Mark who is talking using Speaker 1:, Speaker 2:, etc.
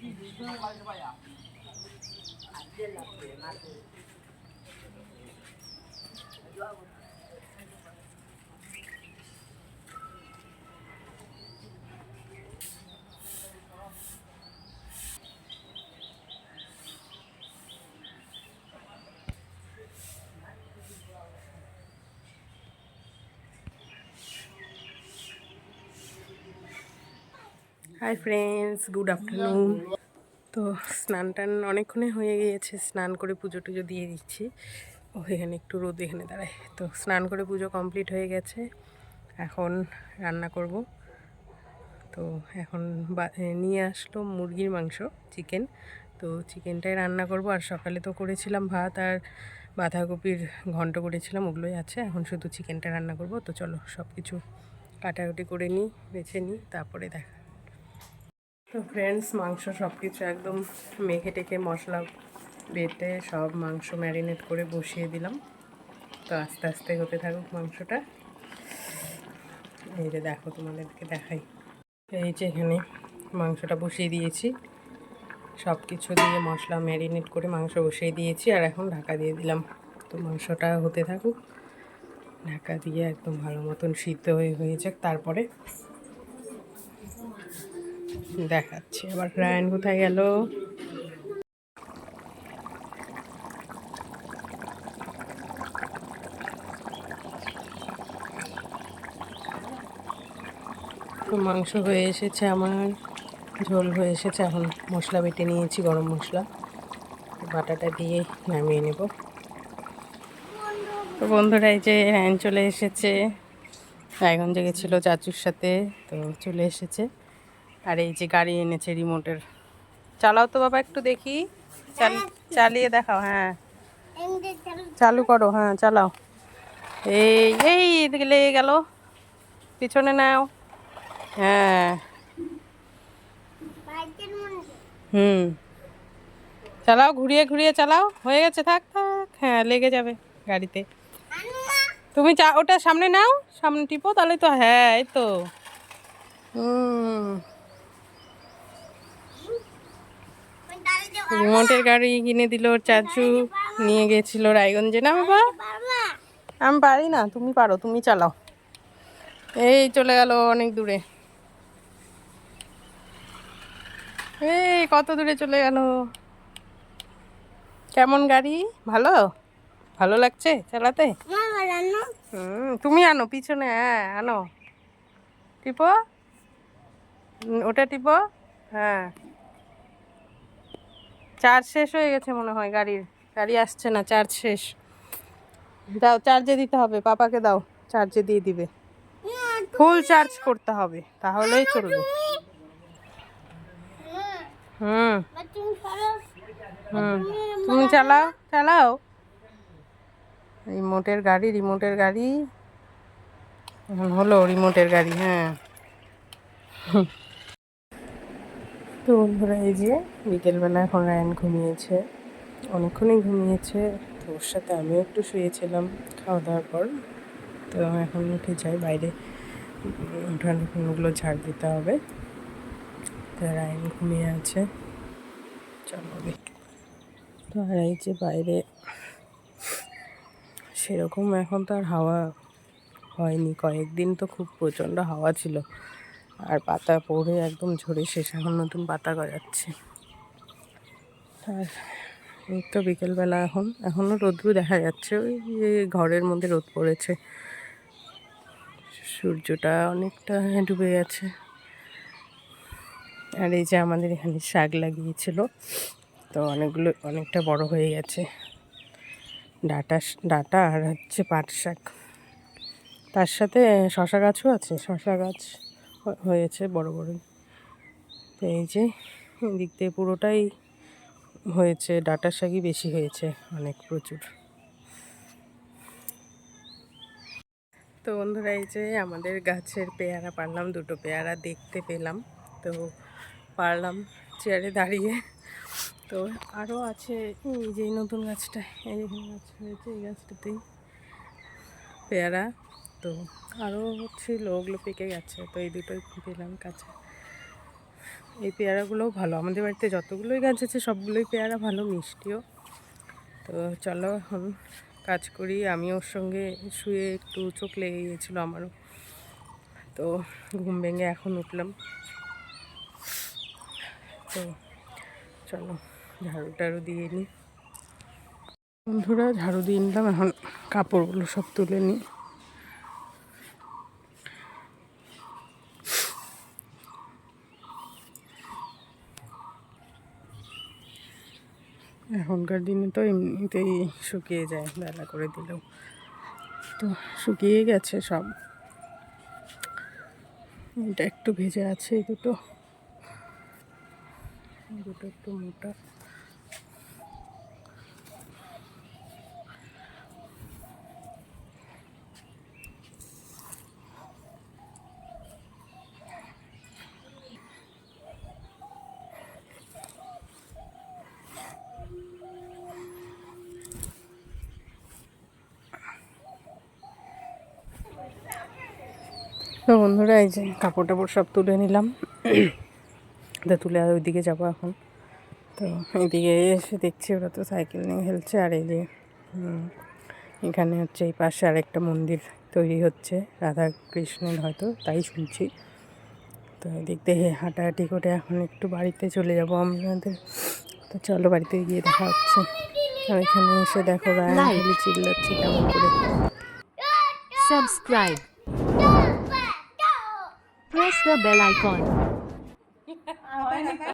Speaker 1: 你平时花几块钱？俺爹也买那个。হাই friends good afternoon তো স্নান টান অনেকক্ষণে হয়ে গিয়েছে। স্নান করে পুজো টুজো দিয়ে দিচ্ছি। ও এখানে একটু রোদ, এখানে দাঁড়ায়। তো স্নান করে পুজো কমপ্লিট হয়ে গেছে। এখন রান্না করব। তো এখন নিয়ে আসলো মুরগির মাংস, চিকেন। তো চিকেনটাই রান্না করব। আর সকালে তো করেছিলাম ভাত আর বাঁধাকপির ঘন্ট করেছিলাম, ওগুলোই আছে। এখন শুধু চিকেনটা রান্না করব। তো চলো সব কিছু কাটাকুটি করে নিই, বেছে নিই, তারপরে দেখা তো ফ্রেন্ডস মাংস সব কিছু একদম মেখে টেকে মশলা বেটে সব মাংস ম্যারিনেট করে বসিয়ে দিলাম। তো আস্তে আস্তে হতে থাকুক মাংসটা। এই যে দেখো তোমাদেরকে দেখাই। এই যে এখানে মাংসটা বসিয়ে দিয়েছি। সব কিছু দিয়ে মশলা ম্যারিনেট করে মাংস বসিয়ে দিয়েছি আর এখন ঢাকা দিয়ে দিলাম। তো মাংসটা হতে থাকুক। ঢাকা দিয়ে একদম ভালো মতন সিদ্ধ হয়ে হয়ে যাক। তারপরে দেখাচ্ছি। আবার রায়ন কোথায় গেল? তো মাংস হয়ে এসেছে আমার, ঝোল হয়ে এসেছে। এখন মশলা বেটে নিয়েছি, গরম মশলা। বাটাটা দিয়ে নামিয়ে নেব। তো বন্ধুরা, এই যে রায়ন চলে এসেছে। রায়গঞ্জে গেছিল চাচুর সাথে, তো চলে এসেছে। আর এই যে গাড়ি এনেছে রিমোটের। চালাও তো বাবা একটু দেখি। চাল- চালিয়ে দেখাও হ্যাঁ। চালু করো হ্যাঁ চালাও। এই এই লেগে গেল। পিছনে নাও। হ্যাঁ। হুম। চালাও, ঘুরিয়ে ঘুরিয়ে চালাও। হয়ে গেছে, থাক থাক। হ্যাঁ লেগে যাবে গাড়িতে। তুমি চা ওটা সামনে নাও। সামনে টিপো, তাহলে তো হ্যাঁ এই তো। হুম। রিমোটের গাড়ি কিনে দিল চাচু, নিয়ে গেছিল রায়গঞ্জে। না, বাবা? আমি পারি না, তুমি পারো, তুমি চালাও। এই চলে গেল অনেক দূরে। এই, কত দূরে চলে গেল? কেমন গাড়ি? ভালো? ভালো লাগছে চালাতে? তুমি আনো, পিছনে হ্যাঁ আনো। টিপো? ওটা টিপো? হ্যাঁ। চার্জ শেষ হয়ে গেছে মনে হয় গাড়ির। গাড়ি আসছে না, চার্জ শেষ। দাও, চার্জে দিতে হবে, পাপাকে দাও, চার্জে দিয়ে দিবে। ফুল চার্জ করতে হবে, তাহলেই চলবে। হুম। হুম। তুমি চালাও চালাও। রিমোটের গাড়ি রিমোটের গাড়ি। হলো রিমোটের গাড়ি হ্যাঁ। তো বন্ধুরা, এই যে বিকেলবেলা এখন রায়ন ঘুমিয়েছে, অনেকক্ষণই ঘুমিয়েছে, তো ওর সাথে আমিও একটু শুয়েছিলাম খাওয়া দাওয়ার পর। তো এখন উঠে যাই, বাইরে উঠান ঝাড় দিতে হবে। তো রায়ন ঘুমিয়ে আছে। চলো তো আর এই যে বাইরে, সেরকম এখন তো আর হাওয়া হয়নি। কয়েকদিন তো খুব প্রচণ্ড হাওয়া ছিল। আর পাতা পড়ে একদম ঝরে শেষ, এখন নতুন পাতা গজাচ্ছে। আর এই তো বিকেলবেলা এখন এখনও রোদ্রু দেখা যাচ্ছে, ওই ঘরের মধ্যে রোদ পড়েছে। সূর্যটা অনেকটা ডুবে গেছে। আর এই যে আমাদের এখানে শাক লাগিয়েছিল, তো অনেকগুলো, অনেকটা বড় হয়ে গেছে। ডাটা ডাটা আর হচ্ছে পাট শাক। তার সাথে শশা গাছও আছে, শশা গাছ হয়েছে বড় বড় তো এই যে দিক দিয়ে পুরোটাই হয়েছে ডাটার শাকই বেশি হয়েছে, অনেক প্রচুর। তো বন্ধুরা, এই যে আমাদের গাছের পেয়ারা পারলাম, দুটো পেয়ারা দেখতে পেলাম। তো পারলাম চেয়ারে দাঁড়িয়ে। তো আরও আছে, এই যে নতুন গাছটা, এই গাছ হয়েছে এই গাছটাতেই। পেয়ারা তো আরও ছিল ওগুলো পেকে গেছে, তো এই দুটোই পেলাম কাছে। এই পেয়ারাগুলোও ভালো। আমাদের বাড়িতে যতগুলোই গাছ আছে, সবগুলোই পেয়ারা ভালো, মিষ্টিও। তো চলো এখন কাজ করি। আমি ওর সঙ্গে শুয়ে একটু চোখ লেগে গিয়েছিল আমারও। তো ঘুম ভেঙে এখন উঠলাম। তো চলো, ঝাড়ু টাড়ু দিয়ে নিই বন্ধুরা, ঝাড়ু দিয়ে নিলাম। এখন কাপড়গুলো সব তুলে নিই এখনকার দিনে তো এমনিতেই শুকিয়ে যায়, বেলা করে দিলেও। তো শুকিয়ে গেছে সব। এটা একটু ভেজে আছে এই দুটো। দুটো একটু মোটা। তো বন্ধুরা, এই যে কাপড় টাপড় সব তুলে নিলাম। তো তুলে আর ওইদিকে যাব এখন। তো এইদিকে এসে দেখছি ওরা তো সাইকেল নিয়ে খেলছে আর এই যে এখানে হচ্ছে এই পাশে আরেকটা মন্দির তৈরি হচ্ছে রাধা কৃষ্ণের হয়তো, তাই শুনছি। তো এদিক দিয়ে হাঁটাহাঁটি করে এখন একটু বাড়িতে চলে যাব আমাদের তো চলো বাড়িতে গিয়ে দেখা হচ্ছে। আর এখানে এসে দেখো. খালি চিল্লাচ্ছে কেমন করে।
Speaker 2: Subscribe. Press the bell icon.